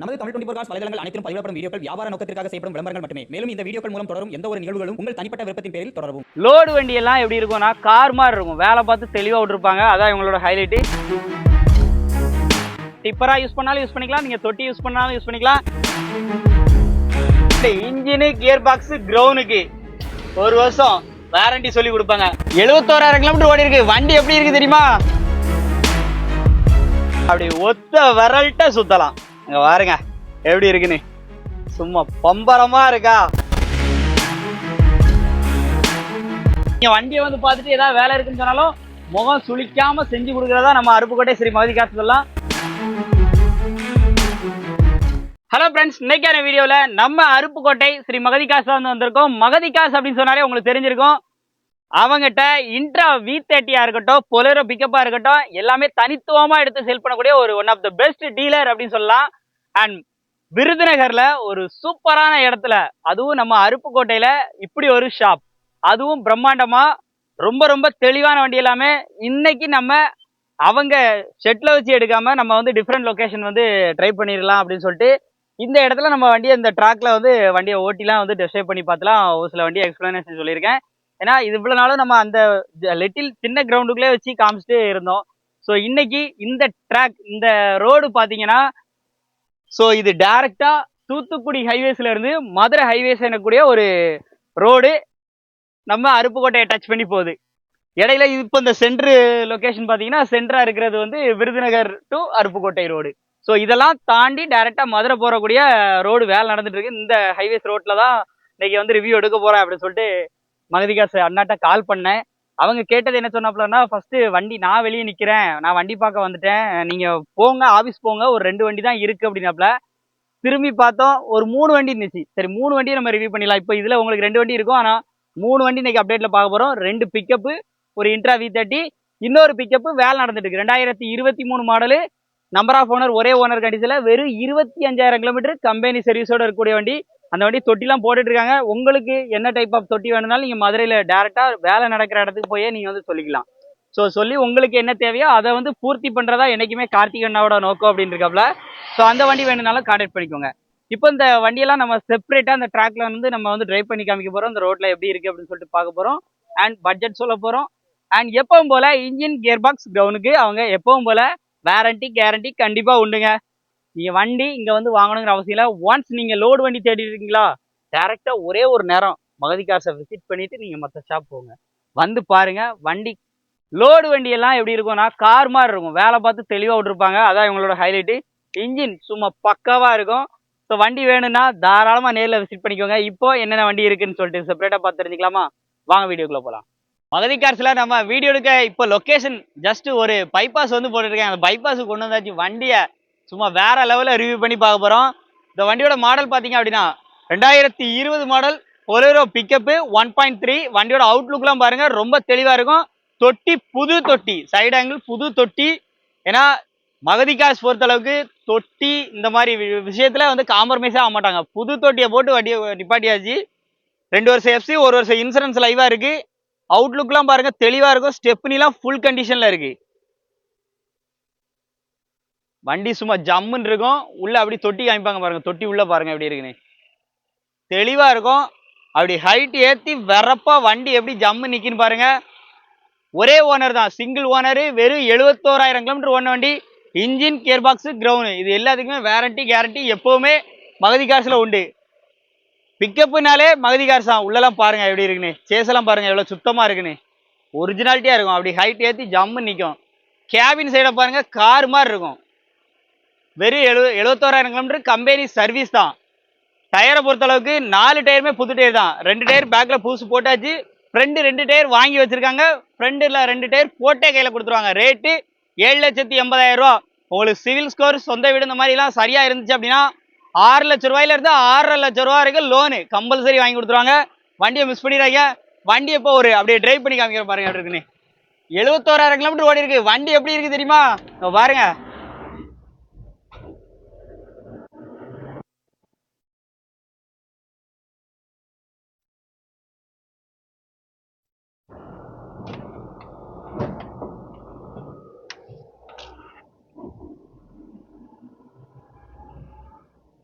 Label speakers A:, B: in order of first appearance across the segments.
A: நமது Tamil twenty cos வலைதளங்கள் அனைத்தும் பதிவிடப்படும் வீடியோக்கள் வியாபார நோக்கத்திற்காக செய்யப்படும் விளம்பரங்கள் மட்டுமே. மேலும் இந்த வீடியோக்கள் மூலம் தொடரும் எந்த ஒரு நிகழ்வுகளும் உங்கள் தனிப்பட்ட விருப்பத்தின் பேரில் தொடரும்
B: லோடு வண்டியெல்லாம் எப்படி இருக்கும்னா கார் மாதிரி இருக்கும். வேலை பார்த்து தெளிவாக விட்டுருப்பாங்க. அதான் இவங்களோட ஹைலைட்டு டிப்பராக யூஸ் பண்ணாலும் யூஸ் பண்ணிக்கலாம். நீங்கள் தொட்டி யூஸ் பண்ணாலும் யூஸ் பண்ணிக்கலாம். இந்த இன்ஜினு கியர் பாக்ஸ் கிரவுனுக்கு ஒரு வருஷம் வாரண்டி சொல்லி கொடுப்பாங்க. எழுபத்தோராயிரம் கிலோமீட்டர் ஓடி இருக்கு. வண்டி எப்படி இருக்கு தெரியுமா? அப்படி ஒத்த விரல்ட்ட சுத்தலாம். இங்க பாருங்க எப்படி இருக்குன்னு சும்மா பம்பரமா இருக்கா? நீங்க வண்டியை வந்து பார்த்துட்டு ஏதாவது வேலை இருக்குன்னு சொன்னாலும் முகம் சுளிக்காமல் செஞ்சு கொடுக்கறதா நம்ம அருப்புக்கோட்டை ஸ்ரீ மகதி காசுலாம் சொல்லலாம். ஹலோ ஃப்ரெண்ட்ஸ் இன்னைக்கான வீடியோவில் நம்ம அருப்புக்கோட்டை ஸ்ரீ மகதி காசு வந்து வந்திருக்கோம். மகதி காசு அப்படின்னு சொன்னாலே உங்களுக்கு தெரிஞ்சிருக்கும். அவங்ககிட்ட இன்ட்ரா வி தேர்ட்டியா இருக்கட்டும் பொலரோ பிக்கப்பா இருக்கட்டும் எல்லாமே தனித்துவமா எடுத்து செல் பண்ணக்கூடிய ஒரு one of the best dealer அப்படின்னு சொல்லலாம். அண்ட் விருதுநகர்ல ஒரு சூப்பரான இடத்துல அதுவும் நம்ம அருப்புக்கோட்டையில இப்படி ஒரு ஷாப் அதுவும் பிரம்மாண்டமா ரொம்ப ரொம்ப தெளிவான வண்டி எல்லாமே. இன்னைக்கு நம்ம அவங்க ஷெட்ல வச்சு எடுக்காம நம்ம வந்து டிஃப்ரெண்ட் லொகேஷன் வந்து ட்ரை பண்ணிடலாம் அப்படின்னு சொல்லிட்டு இந்த இடத்துல நம்ம வண்டியை இந்த ட்ராக்ல வந்து வண்டியை ஓட்டிலாம் வந்து டெஸ்ட் பண்ணி பார்த்துலாம் ஒரு சில வண்டியை எக்ஸ்பிளனேஷன் சொல்லியிருக்கேன். ஏன்னா இது இவ்வளவு நாளும் நம்ம அந்த லிட்டில் சின்ன கிரவுண்டுக்குள்ளே வச்சு காமிச்சிட்டு இருந்தோம். ஸோ இன்னைக்கு இந்த ட்ராக் இந்த ரோடு பார்த்தீங்கன்னா ஸோ இது டைரக்டா தூத்துக்குடி ஹைவேஸ்ல இருந்து மதுரை ஹைவேஸ் எனக்கூடிய ஒரு ரோடு நம்ம அருப்புக்கோட்டையை டச் பண்ணி போகுது. இடையில இப்போ இந்த சென்ட்ரு லொக்கேஷன் பார்த்தீங்கன்னா சென்டரா இருக்கிறது வந்து Virudhunagar to Aruppukottai road so இதெல்லாம் தாண்டி டேரெக்டாக மதுரை போகக்கூடிய ரோடு வேலை நடந்துட்டு இருக்கு. இந்த ஹைவேஸ் ரோட்டில் தான் இன்னைக்கு வந்து ரிவ்யூ எடுக்க போகிறேன் அப்படின்னு சொல்லிட்டு மகதிகாஸ் அண்ணாட்ட கால் பண்ணேன். அவங்க கேட்டது என்ன சொன்னாப்லன்னா ஃபர்ஸ்ட் வண்டி நான் வெளியே நிற்கிறேன் நான் வண்டி பார்க்க வந்துட்டேன் நீங்க போங்க ஆஃபீஸ் போங்க ஒரு ரெண்டு வண்டி தான் இருக்கு அப்படின்னாப்ல. திரும்பி பார்த்தோம் ஒரு மூணு வண்டி இருந்துச்சு. சரி மூணு வண்டியை நம்ம ரிவ்யூ பண்ணிடலாம். இப்போ இதில் உங்களுக்கு ரெண்டு வண்டி இருக்கும் ஆனால் மூணு வண்டி இன்னைக்கு அப்டேட்டில் பார்க்க போகிறோம் ரெண்டு பிக்கப்பு ஒரு இன்ட்ரா வி தேர்ட்டி இன்னொரு பிக்கப்பு வேலை நடந்துட்டு இருக்கு. ரெண்டாயிரத்தி இருபத்தி மூணு மாடலு நம்பர் ஆஃப் ஓனர் ஒரே ஓனர் கண்டிஷன்ல வெறும் இருபத்தி அஞ்சாயிரம் கிலோமீட்டர் கம்பெனி சர்வீஸோட இருக்கக்கூடிய வண்டி. அந்த வண்டி தொட்டிலாம் போட்டுட்டு இருக்காங்க உங்களுக்கு என்ன டைப் ஆஃப் தொட்டி வேணும்னாலும் நீங்கள் மதுரையில் டேரெக்டாக வேலை நடக்கிற இடத்துக்கு போயே நீங்கள் வந்து சொல்லிக்கலாம். ஸோ சொல்லி உங்களுக்கு என்ன தேவையோ அதை வந்து பூர்த்தி பண்றதா என்றைக்குமே கார்த்திக் அண்ணாவோட நோக்கம் அப்படின்னு இருக்காப்ல ஸோ அந்த வண்டி வேணும்னாலும் கான்டாக்ட் பண்ணிக்கோங்க. இப்போ இந்த வண்டியெல்லாம் நம்ம செப்பரேட்டாக அந்த ட்ராக்ல வந்து நம்ம வந்து ட்ரைவ் பண்ணி காமிக்க போகிறோம் இந்த ரோட்டில் எப்படி இருக்கு அப்படின்னு சொல்லிட்டு பார்க்க போகிறோம் அண்ட் பட்ஜெட் சொல்ல போகிறோம் அண்ட் எப்பவும் போல் இன்ஜின் கியர் பாக்ஸ் கிரவுனுக்கு அவங்க எப்பவும் போல் வாரண்டி கேரண்டி கண்டிப்பாக உண்டுங்க. நீங்க வண்டி இங்க வந்து வாங்கணுங்கிற அவசியம் இல்லை. ஒன்ஸ் நீங்க லோடு வண்டி தேடி இருக்கீங்களா டேரக்டா ஒரே ஒரு நேரம் மகதி காசை விசிட் பண்ணிட்டு நீங்க மற்ற ஷாப் போங்க. வந்து பாருங்க வண்டி லோடு வண்டி எல்லாம் எப்படி இருக்கும்னா கார் மாதிரி இருக்கும். வேலை பார்த்து தெளிவாக விட்டுருப்பாங்க. அதான் இவங்களோட ஹைலைட்டு இன்ஜின் சும்மா பக்காவாக இருக்கும். ஸோ வண்டி வேணும்னா தாராளமா நேரில் விசிட் பண்ணிக்கோங்க. இப்போ என்னென்ன வண்டி இருக்குன்னு சொல்லிட்டு செப்பரேட்டா பார்த்து தெரிஞ்சுக்கலாமா? வாங்க வீடியோக்குள்ள போலாம். மகதி கார்ஸ்ல நம்ம வீடியோ எடுக்க இப்போ லொக்கேஷன் ஜஸ்ட் ஒரு பைபாஸ் வந்து போட்டுருக்கேன் அந்த பைபாஸ் கொண்டு வந்தாச்சு வண்டியை. சும்மா வேற லெவலில் ரிவ்யூ பண்ணி பார்க்க போகிறோம் இந்த வண்டியோட மாடல் பார்த்தீங்க அப்படின்னா ரெண்டாயிரத்தி இருபது model Bolero pickup one point three வண்டியோட அவுட்லுக்லாம் பாருங்க ரொம்ப தெளிவாக இருக்கும். தொட்டி புது தொட்டி. சைடு ஆங்கிள் புது தொட்டி. ஏன்னா மகதி காசு பொறுத்த அளவுக்கு தொட்டி இந்த மாதிரி வி- வந்து காம்ப்ரமைஸே ஆக மாட்டாங்க. புது தொட்டியை போட்டு வண்டியை நிப்பாட்டியாச்சு. ரெண்டு வருஷம் எஃப்சி ஒரு வருஷம் இன்சூரன்ஸ் லைவாக இருக்குது அவுட்லுக்லாம் பாருங்கள் தெளிவாக இருக்கும். ஸ்டெப்னிலாம் ஃபுல் கண்டிஷனில் இருக்குது வண்டி சும்மா ஜம்முன்னு இருக்கும். உள்ளே அப்படி தொட்டி காமிப்பாங்க பாருங்கள் தொட்டி உள்ளே பாருங்கள் எப்படி இருக்குன்னு. தெளிவாக இருக்கும். அப்படி ஹைட் ஏற்றி வரப்பா வண்டி எப்படி ஜம்மு நிற்கின்னு பாருங்கள் ஒரே ஓனர் தான். சிங்கிள் ஓனரு வெறும் எழுபத்தோராயிரம் கிலோமீட்டர் ஓன வண்டி. இன்ஜின் கியர் பாக்ஸு கிரவுண்ட் இது எல்லாத்துக்குமே வேரண்டி கேரண்டி எப்போவுமே மகதி காசில் உண்டு. பிக்கப்புனாலே மகதி காசு தான். உள்ளெல்லாம் பாருங்கள் எப்படி இருக்குன்னு. சேசெல்லாம் பாருங்கள் எவ்வளோ சுத்தமாக இருக்குன்னு. ஒரிஜினாலிட்டியாக இருக்கும். அப்படி ஹைட் ஏற்றி ஜம்மு நிற்கும் கேபின் சைடை பாருங்கள் கார் மாதிரி இருக்கும். வெறும் எழு எழுபத்தோராயிரம் கிலோமீட்டர் கம்பெனி சர்வீஸ் தான். டயரை பொறுத்தளவுக்கு நாலு டயருமே புது டயர் தான். ரெண்டு டயர் பேக்கில் புதுசு போட்டாச்சு. ஃப்ரெண்டு ரெண்டு டயர் வாங்கி வச்சிருக்காங்க. ஃப்ரெண்டில் ரெண்டு டயர் போட்டே கையில் கொடுத்துருவாங்க. ரேட்டு ஏழு லட்சத்தி எண்பதாயிரம் ரூபா. உங்களுக்கு சிவில் ஸ்கோர் சொந்த வீடு இந்த மாதிரிலாம் சரியாக இருந்துச்சு அப்படின்னா ஆறு லட்ச ரூபாயில இருந்து ஆறரை லட்ச ரூபா வரைக்கும் லோனு கம்பல்சரி வாங்கி கொடுத்துருவாங்க. வண்டியை மிஸ் பண்ணிடுறாங்க வண்டி இப்போ ஒரு அப்படியே டிரைவ் பண்ணி காமிக்கிற பாருங்க எப்படி இருக்குன்னு. எழுபத்தோராயிரம் கிலோமீட்டர் ஓடி இருக்கு. வண்டி எப்படி இருக்கு தெரியுமா? பாருங்கள் பாருங்க.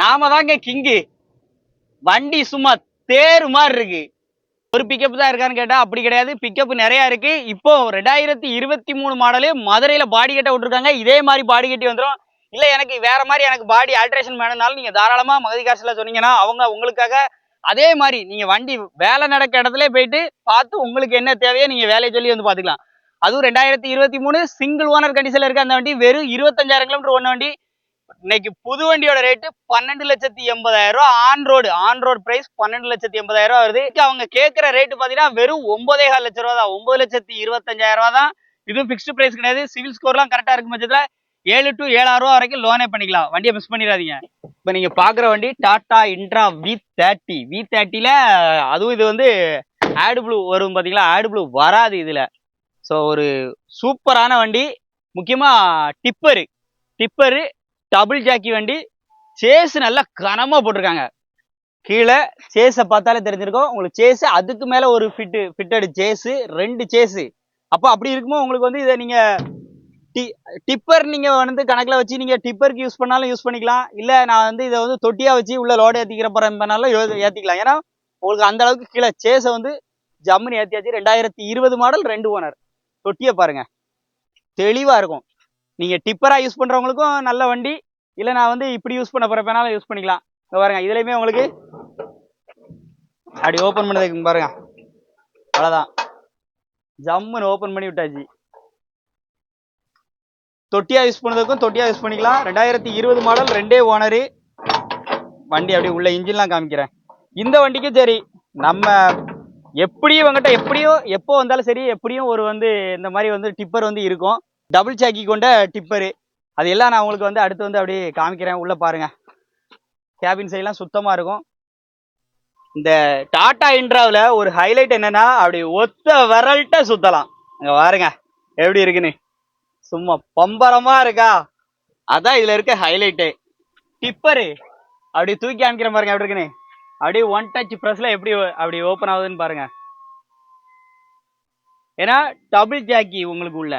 B: நாம தாங்க கிங்கு. வண்டி சும்மா தேர் மாதிரி இருக்கு. ஒரு பிக்கப் தான் இருக்கான்னு கேட்டா அப்படி கிடையாது. பிக்கப் நிறைய இருக்கு. இப்போ ரெண்டாயிரத்தி இருபத்தி மூணு மாடலு மதுரையில பாடி கட்ட விட்டுருக்காங்க. இதே மாதிரி பாடி கட்டி வந்துடும் இல்ல எனக்கு வேற மாதிரி எனக்கு பாடி ஆல்ட்ரேஷன் வேணும்னாலும் நீங்க தாராளமா மகதி காசுல சொன்னீங்கன்னா அவங்க உங்களுக்காக அதே மாதிரி நீங்க வண்டி வேலை நடக்க இடத்துல போயிட்டு பார்த்து உங்களுக்கு என்ன தேவையோ நீங்க வேலையை சொல்லி வந்து பாத்துக்கலாம் அதுவும் ரெண்டாயிரத்தி இருபத்தி மூணு சிங்கிள் ஓனர் கண்டிஷன்ல இருக்க அந்த வண்டி வெறும் இருபத்தஞ்சாயிரம் கிலோமீட்டர் ஒன்று வண்டி. இன்னைக்கு புது வண்டியோட ரேட்டு பன்னெண்டு லட்சத்தி எண்பதாயிரம் ரூபா. On road on road price பன்னெண்டு லட்சத்தி எண்பதாயிரம் ரூபா வருது. அவங்க கேட்குற ரேட்டு பார்த்தீங்கன்னா வெறும் ஒன்பதே கால் லட்ச ரூபா தான். ஒன்பது லட்சத்தி இருபத்தஞ்சாயிரம் ரூபா தான். இதுவும் ஃபிக்ஸ்டு பிரைஸ் கிடையாது. சிவில் ஸ்கோர்லாம் கரெக்டாக இருக்கும் பட்சத்தில் ஏழு டு ஏழாயிரம் ரூபா வரைக்கும் லோனே பண்ணிக்கலாம். வண்டியை மிஸ் பண்ணிடாதீங்க. இப்போ நீங்கள் பார்க்குற வண்டி Tata Intra V thirty V தேர்ட்டியில் அதுவும் இது வந்து ஆடு ப்ளூ வரும் பார்த்தீங்களா ஆடு ப்ளூ வராது இதில். ஸோ ஒரு சூப்பரான வண்டி. முக்கியமாக டிப்பரு டிப்பரு டபுள் ஜாக்கி வண்டி சேஸ் நல்லா கனமாக போட்டிருக்காங்க. கீழே சேஸை பார்த்தாலே தெரிஞ்சிருக்கோம். உங்களுக்கு சேஸ் அதுக்கு மேலே ஒரு ஃபிட்டு ஃபிட்டடு சேஸு ரெண்டு சேஸு அப்போ அப்படி இருக்கும்போது உங்களுக்கு வந்து இதை நீங்கள் டி டிப்பர் நீங்கள் வந்து கணக்கில் வச்சு நீங்கள் டிப்பருக்கு யூஸ் பண்ணாலும் யூஸ் பண்ணிக்கலாம். இல்லை நான் வந்து இதை வந்து தொட்டியாக வச்சு உள்ள லோடு ஏற்றிக்கிற போறேன் பண்ணாலும் ஏற்றிக்கலாம் ஏன்னா உங்களுக்கு அந்த அளவுக்கு கீழே சேஸை வந்து ஜம்முன்னு ஏற்றியாச்சு ரெண்டாயிரத்தி இருபது மாடல் ரெண்டு ஓனர் தொட்டியை பாருங்கள் தெளிவாக இருக்கும். நீங்கள் டிப்பராக யூஸ் பண்ணுறவங்களுக்கும் நல்ல வண்டி. இல்லை நான் வந்து இப்படி யூஸ் பண்ண போகிற பேனாலும் யூஸ் பண்ணிக்கலாம். இங்கே பாருங்கள் இதுலேயுமே உங்களுக்கு அப்படி ஓப்பன் பண்ணதுக்கு பாருங்க. அவ்வளோதான் ஜம்முன்னு ஓப்பன் பண்ணி விட்டாச்சு. தொட்டியா யூஸ் பண்ணதுக்கும் தொட்டியா யூஸ் பண்ணிக்கலாம். ரெண்டாயிரத்தி இருபது மாடல் ரெண்டே ஓனரு வண்டி அப்படியே உள்ள இன்ஜின்லாம் காமிக்கிறேன். இந்த வண்டிக்கும் சரி நம்ம எப்படியும் இவங்கிட்ட எப்படியும் எப்போ வந்தாலும் சரி எப்படியும் ஒரு வந்து இந்த மாதிரி வந்து டிப்பர் வந்து இருக்கும். டபுள் சாக்கி கொண்ட டிப்பரு அது எல்லாம் நான் உங்களுக்கு வந்து அடுத்து வந்து அப்படியே காமிக்கிறேன். உள்ளே பாருங்கள் கேபின் சைட்லாம் சுத்தமாக இருக்கும். இந்த டாடா இன்ட்ராவில் ஒரு ஹைலைட் என்னென்னா அப்படி ஒத்த விரல்ட்ட சுற்றலாம் அங்கே பாருங்க. எப்படி இருக்குன்னு? சும்மா பம்பரமாக இருக்கா? அதான் இதில் இருக்க ஹைலைட்டு டிப்பரு அப்படி தூக்கி காமிக்கிற பாருங்க எப்படி இருக்குன்னு? அப்படியே ஒன் டச் ப்ரெஸ்ல எப்படி அப்படி ஓப்பன் ஆகுதுன்னு பாருங்க. ஏன்னா டபுள் ஜாக்கி உங்களுக்கு உள்ள.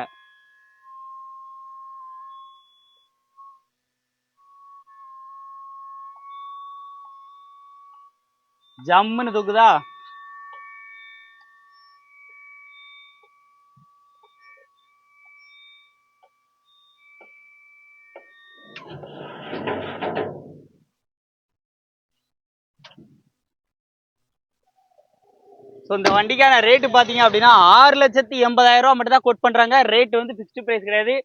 B: ஜம்முன்னு தூக்குதா? ஸோ இந்த வண்டிக்கான ரேட்டு பார்த்தீங்க அப்படின்னா ஆறு லட்சத்தி எண்பதாயிரம் ரூபா மட்டும் தான் கோட் பண்ணுறாங்க ரேட் வந்து ஃபிக்ஸ்டு ப்ரைஸ் கிடையாது.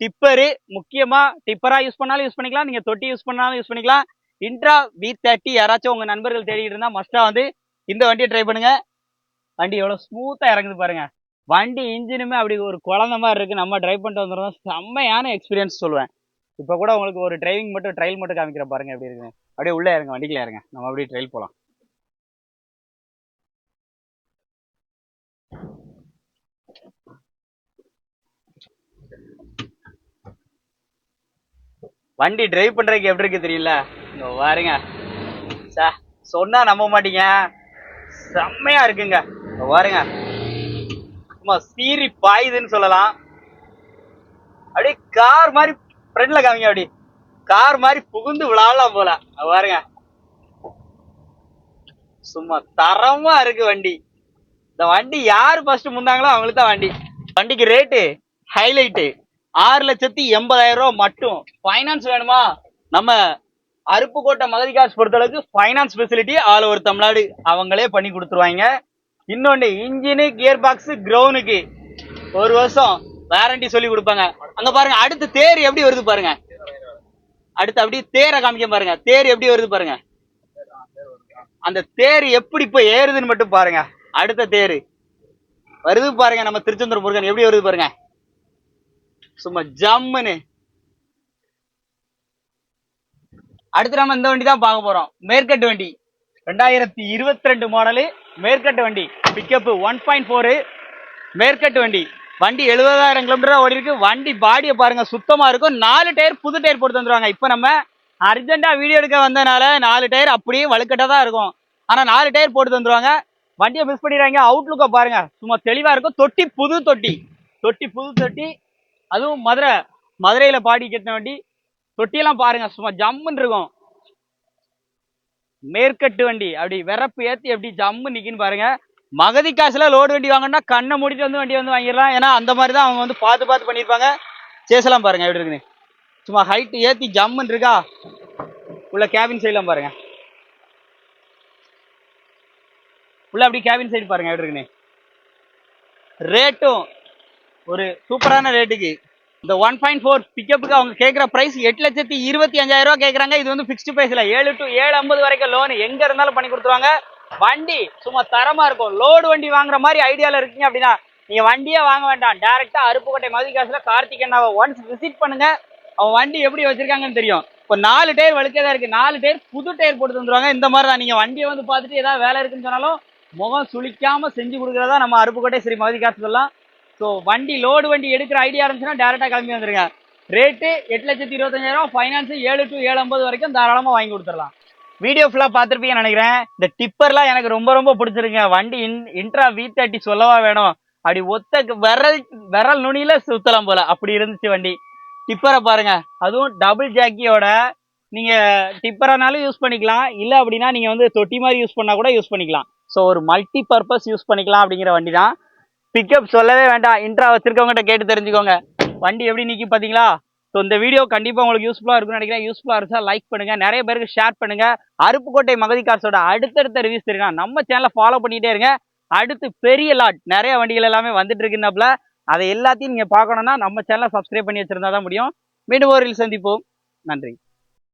B: டிப்பரு முக்கியமாக டிப்பராக யூஸ் பண்ணாலும் யூஸ் பண்ணிக்கலாம். நீங்கள் தொட்டி யூஸ் பண்ணாலும் யூஸ் பண்ணிக்கலாம். இன்ட்ரா வி தேர்ட்டி யாராச்சும் உங்கள் நண்பர்கள் தேடிட்டு இருந்தால் மஸ்ட்டாக வந்து இந்த வண்டியை ட்ரை பண்ணுங்க. வண்டி எவ்வளோ ஸ்மூத்தாக இறங்குது பாருங்க. வண்டி இன்ஜினுமே அப்படி ஒரு குழந்த மாதிரி இருக்குது நம்ம ட்ரைவ் பண்ணிட்டு வந்துருந்தோம் செம்மையான எக்ஸ்பீரியன்ஸ் சொல்லுவேன். இப்போ கூட உங்களுக்கு ஒரு டிரைவிங் மட்டும் ட்ரையல் மட்டும் காமிக்கிற பாருங்க எப்படி இருக்குங்க அப்படியே உள்ளே இறங்க வண்டிக்குள்ள இறங்க நம்ம அப்படியே ட்ரையல் போகலாம் வண்டி டிரைவ் பண்றதுக்கு எப்படி இருக்கு தெரியல பாருங்க. சார் சொன்னா நம்ப மாட்டீங்க. செம்மையா இருக்குங்க. பாருங்க. சும்மா சீறி பாயுதுன்னு சொல்லலாம். அப்படியே கார் மாதிரி ஃப்ரெண்ட்ல காமிங்க அப்படி. கார் மாதிரி புகுந்து விழாலாம் போல. பாருங்க. சும்மா தரமா இருக்கு வண்டி. இந்த வண்டி யார் ஃபர்ஸ்ட் முந்தாங்களோ அவங்களுக்கு தான் வண்டி. வண்டிக்கு ரேட்டு ஹைலைட்டு ஆறு லட்சத்தி எண்பதாயிரம் ரூபா மட்டும். ஃபைனான்ஸ் வேணுமா? நம்ம அருப்புக்கோட்டை மகதி காசு பொறுத்தளவுக்கு finance facility all over Tamil Nadu. அவங்களே பண்ணி கொடுத்துருவாங்க. இன்னொன்று இன்ஜினு கியர் பாக்ஸ் கிரவுனுக்கு ஒரு வருஷம் வாரண்டி சொல்லி கொடுப்பாங்க. அங்க பாருங்க அடுத்து தேர் எப்படி வருது பாருங்க. அடுத்து அப்படியே தேரை காமிக்க பாருங்க. தேர் எப்படி வருது பாருங்க. அந்த தேர் எப்படி இப்ப ஏறுதுன்னு மட்டும் பாருங்க. அடுத்த தேர். வருது பாருங்க நம்ம திருச்செந்தூர் முருகன். எப்படி வருது பாருங்க. சும்மா ஜம்முன்னு. அடுத்து நம்ம இந்த வண்டி தான் பார்க்க போறோம். மேற்கட்டு வண்டி. ரெண்டாயிரத்தி இருபத்தி ரெண்டு மாடலு மேற்கட்டு வண்டி. பிக்கப்பு ஒன் பாயிண்ட் ஃபோரு மேற்கட்டு வண்டி. வண்டி எழுபதாயிரம் கிலோமீட்டர் ஓடி இருக்கு வண்டி பாடியை பாருங்க சுத்தமா இருக்கும். நாலு டயர் புது டயர் போட்டு தந்துருவாங்க. இப்போ நம்ம அர்ஜென்டா வீடியோ எடுக்க வந்தனால நாலு டயர் அப்படியே வழுக்கட்டா தான் இருக்கும். ஆனா நாலு டயர் போட்டு தந்துருவாங்க. வண்டியை மிஸ் பண்ணிடுறாங்க அவுட்லுக்கை பாருங்க. சும்மா தெளிவா இருக்கும். தொட்டி புது தொட்டி. தொட்டி புது தொட்டி. அதுவும் மதுரை மதுரையில பாடி கட்டின வண்டி. தொட்டியெல்லாம் பாருங்க சும்மா ஜம்முன்னு இருக்கும். மேற்கட்டு வண்டி அப்படி விறப்பு ஏற்றி எப்படி ஜம்மு நிற்கின்னு பாருங்க. மகதி காசுல லோடு வண்டி வாங்கினா கண்ணை மூடிட்டு வந்து வண்டி வந்து வாங்கிடலாம். ஏன்னா அந்த மாதிரி தான் அவங்க வந்து பார்த்து பார்த்து பண்ணியிருப்பாங்க. சேசலாம் பாருங்க எப்படி இருக்குன்னு. சும்மா ஹைட்டு ஏற்றி ஜம்முன்னு இருக்கா? உள்ள கேபின் சைட்லாம் பாருங்க. உள்ள அப்படி கேபின் சைடு பாருங்க எப்படி இருக்குன்னு. ரேட்டும் ஒரு சூப்பரான ரேட்டுக்கு இந்த ஒன் பாயிண்ட் ஃபோர் பிக்கப்புக்கு அவங்க கேட்குற ப்ரைஸ் எட்டு லட்சத்தி இருபத்தி அஞ்சாயிரம் ரூபா கேட்குறாங்க இது வந்து ஃபிக்ஸ்டு ப்ரைஸ்ல ஏழு டு ஏழு ஐம்பது வரைக்கும் லோன் எங்கே இருந்தாலும் பண்ணி கொடுத்துருவாங்க. வண்டி சும்மா தரமா இருக்கும். லோடு வண்டி வாங்குற மாதிரி ஐடியாவில் இருக்கீங்க அப்படின்னா நீங்க வண்டியே வாங்க வேண்டாம். டேரெக்டாக அருப்புக்கோட்டை மதி காசுல கார்த்திக் அண்ணாவை ஒன்ஸ் விசிட் பண்ணுங்க. அவன் வண்டி எப்படி வச்சிருக்காங்கன்னு தெரியும். இப்போ நாலு டயர் வழுக்கே தான் இருக்கு. நாலு டயர் புது டயர் போட்டு தந்துருவாங்க. இந்த மாதிரி தான். நீங்க வண்டியை வந்து பார்த்துட்டு ஏதாவது வேலை இருக்குன்னு சொன்னாலும் முகம் சுளிக்காம செஞ்சு கொடுக்குறதா நம்ம அருப்புக்கோட்டை ஸ்ரீ மதுரை காசு சொல்லலாம் ஸோ வண்டி லோடு வண்டி எடுக்கிற ஐடியா இருந்துச்சுன்னா டேரெக்டாக கிளம்பி வந்துருங்க. ரேட்டு எட்டு லட்சத்தி இருபத்தஞ்சாயிரம் ஃபைனான்ஸு ஏழு டு ஏழு ஐம்பது வரைக்கும் தாராளமாக வாங்கி கொடுத்துடலாம். வீடியோ ஃபுல்லாக பார்த்துருப்பீங்கன்னு நினைக்கிறேன். இந்த டிப்பர்லாம் எனக்கு ரொம்ப ரொம்ப பிடிச்சிருங்க வண்டி இன் இன்ட்ரா வி தேர்ட்டி சொல்லவா வேணும். அப்படி ஒத்த விரல் விரல் நுனியில சுத்தலாம் போல. அப்படி இருந்துச்சு வண்டி. டிப்பரை பாருங்க. அதுவும் டபுள் ஜாக்கியோட நீங்க டிப்பரானாலும் யூஸ் பண்ணிக்கலாம். இல்லை அப்படின்னா நீங்க வந்து தொட்டி மாதிரி யூஸ் பண்ணா கூட யூஸ் பண்ணிக்கலாம். ஸோ ஒரு மல்டி பர்பஸ் யூஸ் பண்ணிக்கலாம் அப்படிங்கிற வண்டி தான். பிக்கப் சொல்லவே வேண்டாம். இன்ட்ரா வச்சிருக்கவங்ககிட்ட கேட்டு தெரிஞ்சுக்கோங்க. வண்டி எப்படி நிற்கும் பார்த்தீங்களா ஸோ இந்த வீடியோ கண்டிப்பாக உங்களுக்கு யூஸ்ஃபுல்லாக இருக்கும்னு நினைக்கிறேன். யூஸ்ஃபுல்லாக இருந்தால் லைக் பண்ணுங்கள் நிறைய பேருக்கு ஷேர் பண்ணுங்கள் அருப்புக்கோட்டை மகதி காசோட அடுத்தடுத்த ரிவ்யூஸ் தெரியும் நம்ம சேனலை ஃபாலோ பண்ணிகிட்டே இருங்க. அடுத்து பெரிய லாட் நிறைய வண்டிகள் எல்லாமே வந்துட்டு இருக்குன்னாப்ல அதை எல்லாத்தையும் நீங்கள் பார்க்கணுன்னா நம்ம சேனலை சப்ஸ்கிரைப் பண்ணி வச்சிருந்தா தான் முடியும். மீண்டும் ஒரு சந்திப்போம். நன்றி.